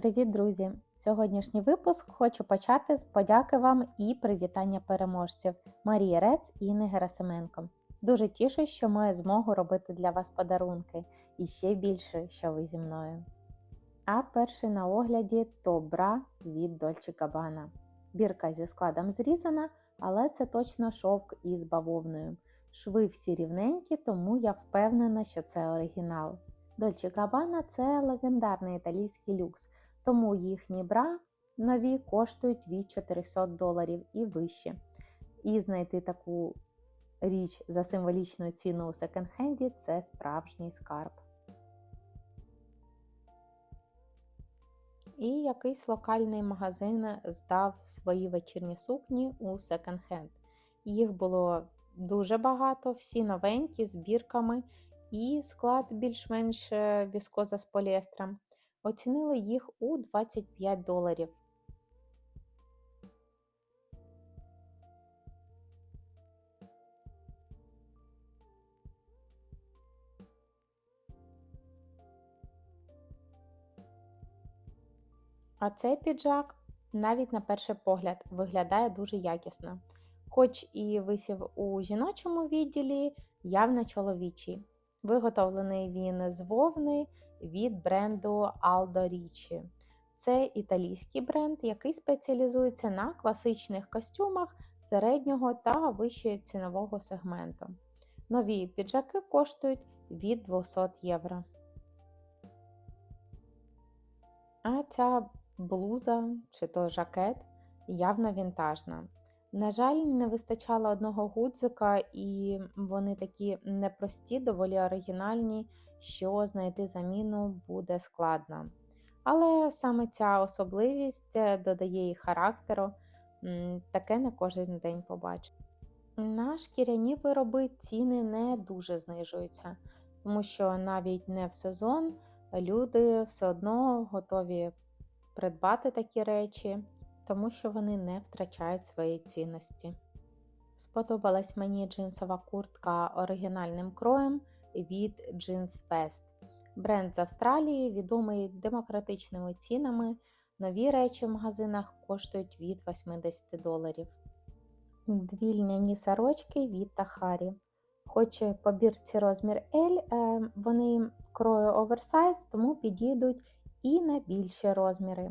Привіт, друзі! Сьогоднішній випуск хочу почати з подяки вам і привітання переможців Марії Рец і Інни Герасименко. Дуже тішу, що маю змогу робити для вас подарунки і ще більше, що ви зі мною. А перший на огляді то бра від Dolce Gabbana. Бірка зі складом зрізана, але це точно шовк із бавовною. Шви всі рівненькі, тому я впевнена, що це оригінал. Dolce Gabbana – це легендарний італійський люкс, тому їхні бра нові коштують від 400 доларів і вище. І знайти таку річ за символічну ціну у секонд-хенді – це справжній скарб. І якийсь локальний магазин здав свої вечірні сукні у секонд-хенд. Їх було дуже багато, всі новенькі з бірками і склад більш-менш віскоза з поліестром. Оцінили їх у 25 доларів. А цей піджак навіть на перший погляд виглядає дуже якісно. Хоч і висів у жіночому відділі, явно чоловічий. Виготовлений він з вовни від бренду Aldo Ricci. Це італійський бренд, який спеціалізується на класичних костюмах середнього та вищого цінового сегменту. Нові піджаки коштують від 200 євро. А ця блуза чи то жакет явно вінтажна. На жаль, не вистачало одного гудзика, і вони такі непрості, доволі оригінальні, що знайти заміну буде складно. Але саме ця особливість додає їй характеру, таке не кожен день побачить. На шкіряні вироби ціни не дуже знижуються, тому що навіть не в сезон люди все одно готові придбати такі речі тому що вони не втрачають своєї цінності. Сподобалась мені джинсова куртка оригінальним кроєм від Jeans Fest. Бренд з Австралії, відомий демократичними цінами. Нові речі в магазинах коштують від 80 доларів. Дві льняні сорочки від Тахарі. Хоч по бірці розмір L, е, вони крою оверсайз, тому підійдуть і на більші розміри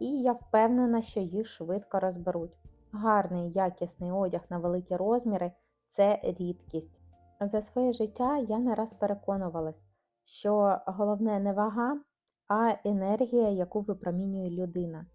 і я впевнена, що їх швидко розберуть. Гарний, якісний одяг на великі розміри це рідкість. За своє життя я не раз переконувалась, що головне не вага, а енергія, яку випромінює людина,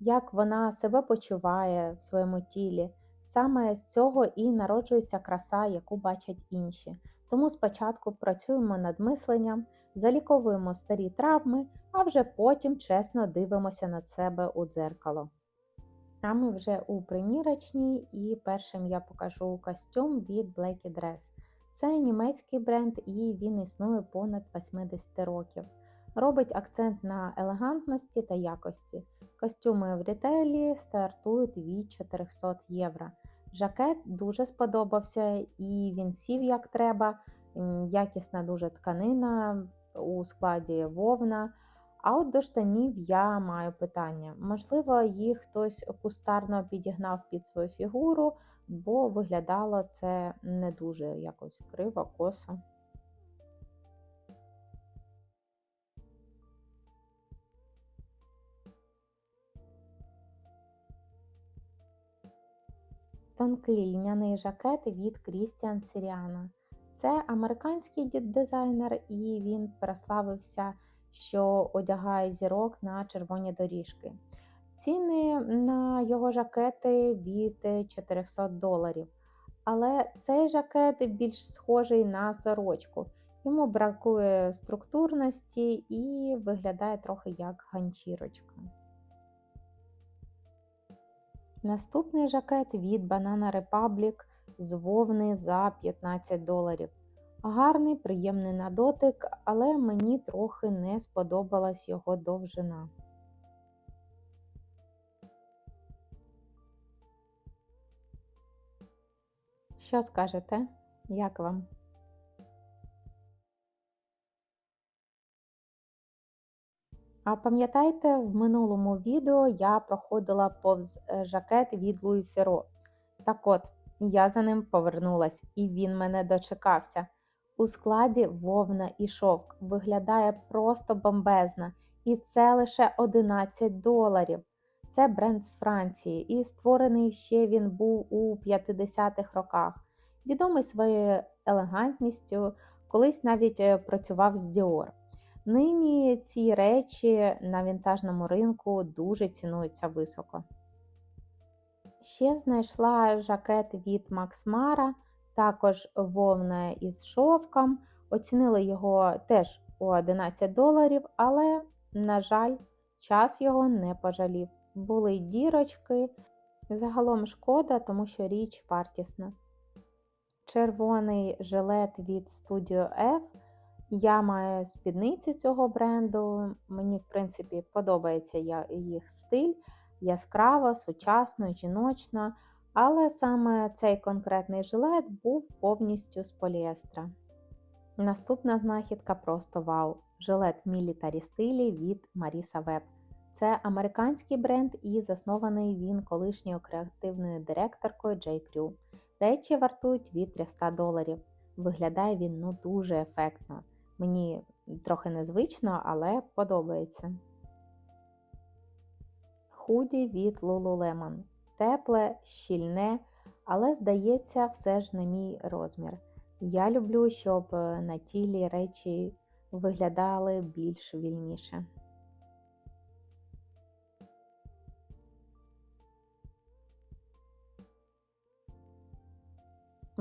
як вона себе почуває в своєму тілі. Саме з цього і народжується краса, яку бачать інші. Тому спочатку працюємо над мисленням, заліковуємо старі травми, а вже потім чесно дивимося на себе у дзеркало. А ми вже у примірочній, і першим я покажу костюм від Blacky Dress. Це німецький бренд і він існує понад 80 років. Робить акцент на елегантності та якості. Костюми в рітейлі стартують від 400 євро. Жакет дуже сподобався і він сів як треба. Якісна дуже тканина у складі вовна. А от до штанів я маю питання. Можливо, їх хтось кустарно підігнав під свою фігуру, бо виглядало це не дуже якось криво, косо. Тонкий льняний жакет від Крістіан Сіріана. Це американський дизайнер, і він прославився, що одягає зірок на червоні доріжки. Ціни на його жакети від 400 доларів. Але цей жакет більш схожий на сорочку. Йому бракує структурності і виглядає трохи як ганчірочка. Наступний жакет від Banana Republic з вовни за 15 доларів. Гарний, приємний на дотик, але мені трохи не сподобалась його довжина. Що скажете? Як вам? А пам'ятаєте, в минулому відео я проходила повз е, жакет від Луї Феро. Так от, я за ним повернулась, і він мене дочекався. У складі вовна і шовк виглядає просто бомбезно, і це лише 11 доларів. Це бренд з Франції, і створений ще він був у 50-х роках. Відомий своєю елегантністю, колись навіть е, працював з Dior. Нині ці речі на вінтажному ринку дуже цінуються високо. Ще знайшла жакет від Max Mara, також вовна із шовком. Оцінили його теж у 11 доларів, але, на жаль, час його не пожалів. Були й дірочки. Загалом шкода, тому що річ вартісна. Червоний жилет від Studio F. Я маю спідницю цього бренду. Мені, в принципі, подобається їх стиль яскрава, сучасно, жіночна, але саме цей конкретний жилет був повністю з поліестра. Наступна знахідка просто вау! Жилет в мілітарі стилі від Marisa Webb. Це американський бренд і заснований він колишньою креативною директоркою Джей. Речі вартують від 300 доларів. Виглядає він ну дуже ефектно. Мені трохи незвично, але подобається. Худі від Lululemon. Тепле, щільне, але, здається, все ж не мій розмір. Я люблю, щоб на тілі речі виглядали більш вільніше.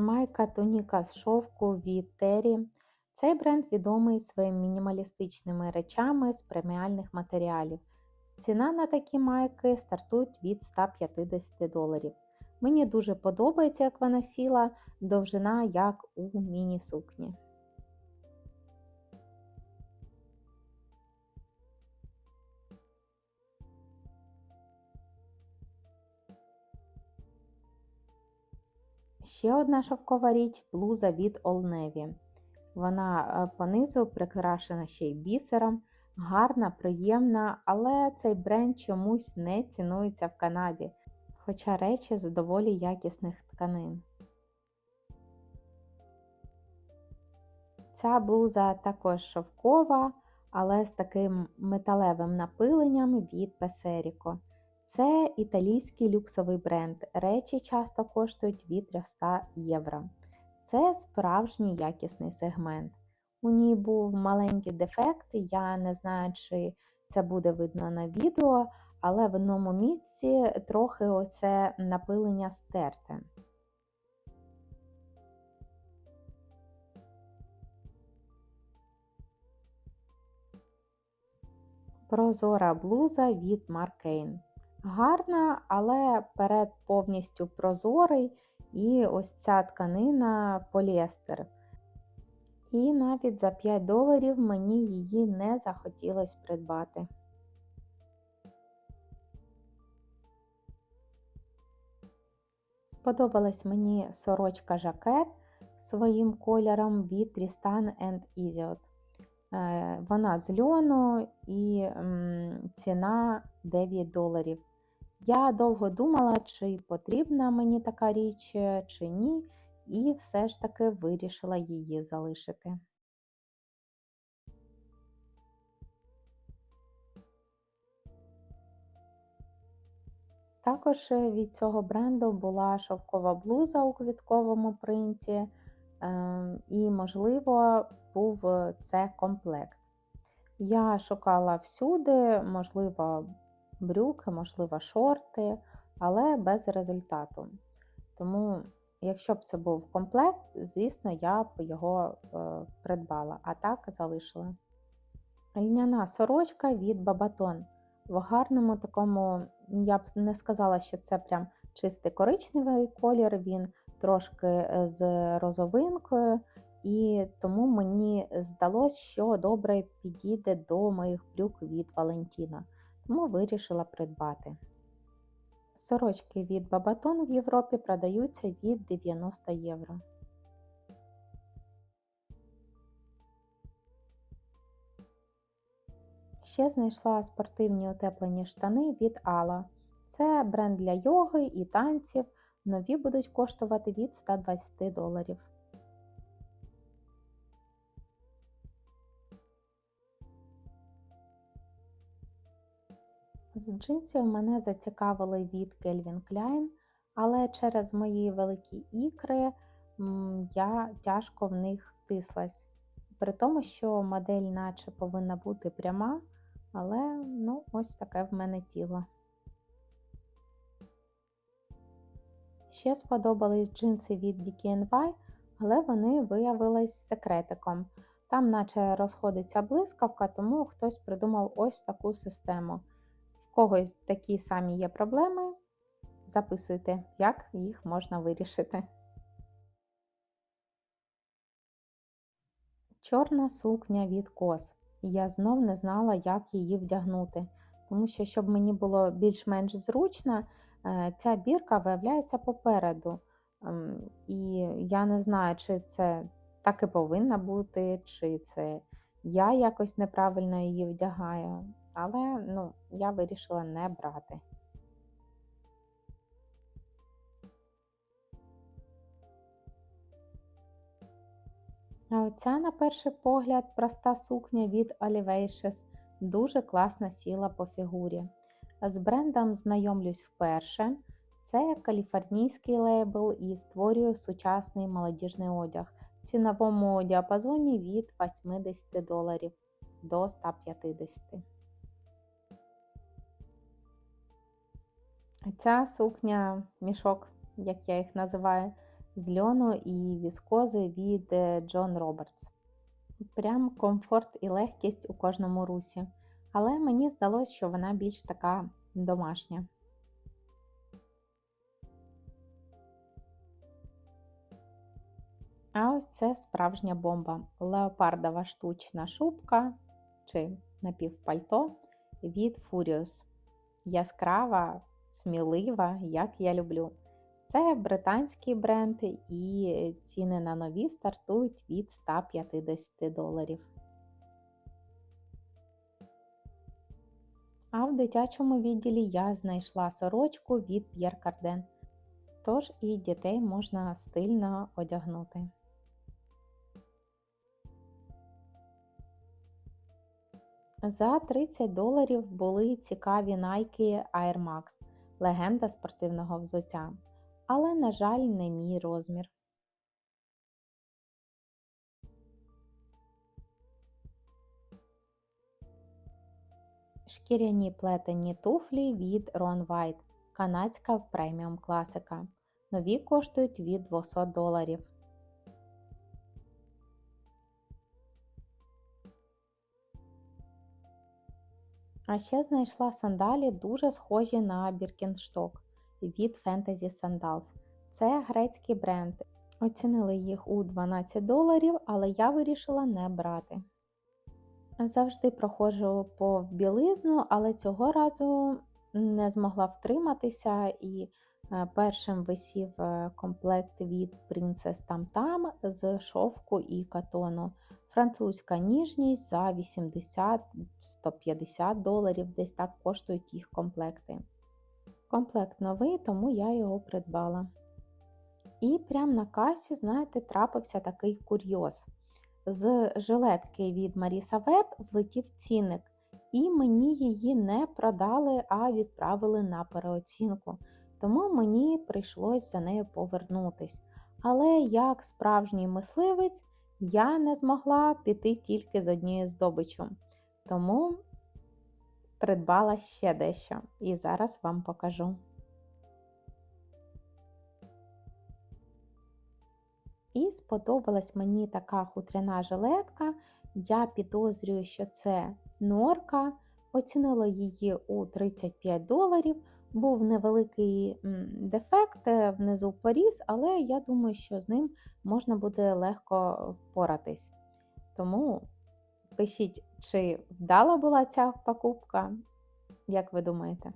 Майка тоніка з шовку від Террі. Цей бренд відомий своїми мінімалістичними речами з преміальних матеріалів. Ціна на такі майки стартують від 150 доларів. Мені дуже подобається, як вона сіла, довжина як у міні-сукні. Ще одна шовкова річ блуза від Navy. Вона е, понизу прикрашена ще й бісером, гарна, приємна, але цей бренд чомусь не цінується в Канаді, хоча речі з доволі якісних тканин. Ця блуза також шовкова, але з таким металевим напиленням від Песеріко. Це італійський люксовий бренд. Речі часто коштують від 300 євро. Це справжній якісний сегмент. У ній був маленький дефект, я не знаю, чи це буде видно на відео, але в одному місці трохи оце напилення стерте. Прозора блуза від Маркейн. Гарна, але перед повністю прозорий і ось ця тканина поліестер. І навіть за 5 доларів мені її не захотілося придбати. Сподобалась мені сорочка жакет своїм кольором від Tristan Iziot. Е, вона з льону і ціна 9 доларів. Я довго думала, чи потрібна мені така річ, е, чи ні, і все ж таки вирішила її залишити. Також е, від цього бренду була шовкова блуза у квітковому принті, ем, і, можливо, був е, це комплект. Я шукала всюди, можливо, брюки, можливо, шорти, але без результату. Тому, якщо б це був комплект, звісно, я б його е, придбала, а так залишила. Льняна сорочка від Бабатон. В гарному такому, я б не сказала, що це прям чистий коричневий колір, він трошки е, з розовинкою, і тому мені здалося, що добре підійде до моїх брюк від Валентіна тому вирішила придбати. Сорочки від Бабатон в Європі продаються від 90 євро. Ще знайшла спортивні утеплені штани від Ala. Це бренд для йоги і танців. Нові будуть коштувати від 120 доларів. З джинсів мене зацікавили від Calvin Klein, але через мої великі ікри я тяжко в них втислась. При тому, що модель наче повинна бути пряма, але ну, ось таке в мене тіло. Ще сподобались джинси від DKNY, але вони виявились секретиком. Там, наче розходиться блискавка, тому хтось придумав ось таку систему. Когось такі самі є проблеми. Записуйте, як їх можна вирішити. Чорна сукня від кос. Я знов не знала, як її вдягнути, тому що, щоб мені було більш-менш зручно, е, ця бірка виявляється попереду. Ем, І я не знаю, чи це так і повинна бути, чи це я якось неправильно її вдягаю. Але ну, я вирішила не брати. А оця, на перший погляд, проста сукня від Olivacious дуже класно сіла по фігурі. З брендом знайомлюсь вперше. Це каліфорнійський лейбл і створює сучасний молодіжний одяг в ціновому діапазоні від 80 доларів до 150. Ця сукня мішок, як я їх називаю, з льону і віскози від Джон Робертс. Прям комфорт і легкість у кожному русі. Але мені здалося, що вона більш така домашня. А ось це справжня бомба. Леопардова штучна шубка чи напівпальто від Furious. Яскрава, смілива, як я люблю. Це британський бренд, і ціни на нові стартують від 150 доларів. А в дитячому відділі я знайшла сорочку від Pierre Cardin. Тож і дітей можна стильно одягнути. За 30 доларів були цікаві Nike Air Max, легенда спортивного взуття. Але, на жаль, не мій розмір. Шкіряні плетені туфлі від Ron White, канадська преміум класика. Нові коштують від 200 доларів. А ще знайшла сандалі дуже схожі на Біркіншток від Fantasy Sandals. Це грецький бренд. Оцінили їх у 12 доларів, але я вирішила не брати. Завжди проходжу по білизну, але цього разу не змогла втриматися і е, першим висів е, комплект від Princess Tam Tam з шовку і катону. Французька ніжність за 80-150 доларів, десь так коштують їх комплекти. Комплект новий, тому я його придбала. І прямо на касі, знаєте, трапився такий курйоз. З жилетки від Marisa Web злетів цінник, і мені її не продали, а відправили на переоцінку. Тому мені прийшлось за нею повернутись. Але як справжній мисливець, я не змогла піти тільки з однією здобичю. Тому придбала ще дещо і зараз вам покажу. І сподобалась мені така хутряна жилетка. Я підозрюю, що це норка. Оцінила її у 35 доларів. Був невеликий дефект, е, внизу поріз, але я думаю, що з ним можна буде легко впоратись. Тому пишіть, чи вдала була ця покупка, як ви думаєте?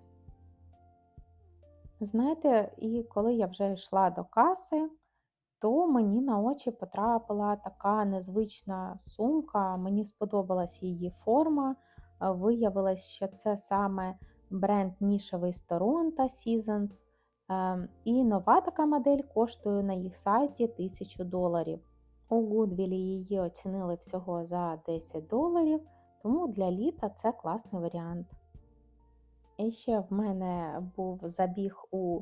Знаєте, і коли я вже йшла до каси, то мені на очі потрапила така незвична сумка, мені сподобалась її форма, виявилось, що це саме бренд нішевий Storonta Seasons. Ем, І нова така модель коштує на їх сайті 1000 доларів. У Гудвілі її оцінили всього за 10 доларів, тому для літа це класний варіант. І ще в мене був забіг у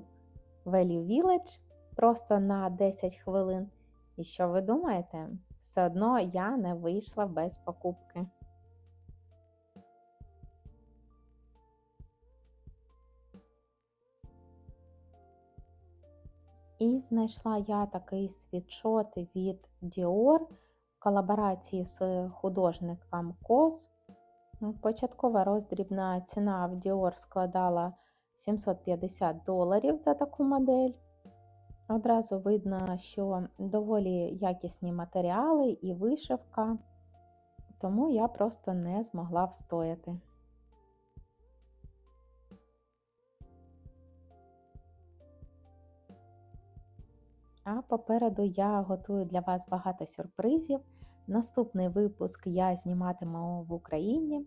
Value Village просто на 10 хвилин. І що ви думаєте? Все одно я не вийшла без покупки. І знайшла я такий світшот від Dior в колаборації з художником Коз. Початкова роздрібна ціна в Dior складала 750 доларів за таку модель. Одразу видно, що доволі якісні матеріали і вишивка, тому я просто не змогла встояти. А попереду я готую для вас багато сюрпризів. Наступний випуск я зніматиму в Україні,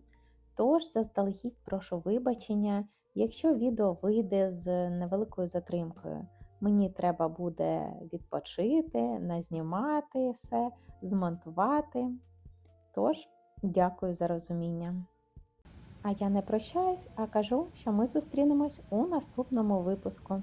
тож заздалегідь прошу вибачення, якщо відео вийде з невеликою затримкою. Мені треба буде відпочити, назнімати все, змонтувати. Тож, дякую за розуміння. А я не прощаюсь, а кажу, що ми зустрінемось у наступному випуску.